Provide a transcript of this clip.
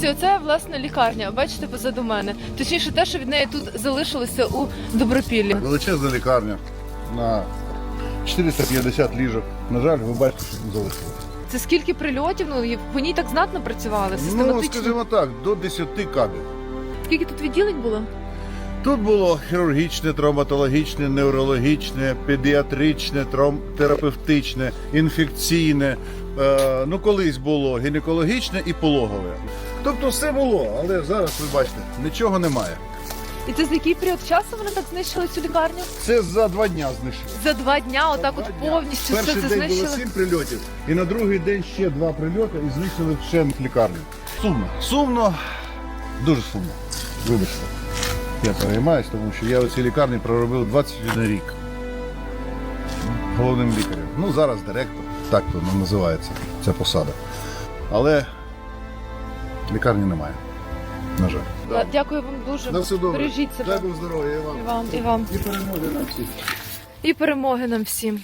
Друзі, оце власне лікарня. Бачите позаду мене. Точніше, те, що від неї тут залишилося у добропіллі. Величезна лікарня на 450 ліжок. На жаль, ви бачите, що залишилося. Це скільки прильотів? Ну і по ній так знатно працювали, Ну, систематично. скажімо так, до 10 кабів. Скільки тут відділень було? Тут було хірургічне, травматологічне, неврологічне, педіатричне, травм- терапевтичне, інфекційне. Е, ну, колись було гінекологічне і пологове. Тобто все було, але зараз ви бачите, нічого немає. І це за який період часу вони так знищили цю лікарню? Це за два дня знищили. За два дня, отак от дня. повністю все Перший це день було знищили. сім прильотів, і на другий день ще два прильоти і знищили ще лікарню. Сумно. Сумно, дуже сумно. Вибачте. Я переймаюсь, тому що я у цій лікарні проробив 21 рік. Головним лікарем. Ну, зараз директор, так воно називається, ця посада. Але лікарні немає. На жаль. Да, Дякую вам дуже. На все добре. Бережіть себе. Дай Бог здоров'я і вам. І вам, і вам. І перемоги нам всім. І перемоги нам всім.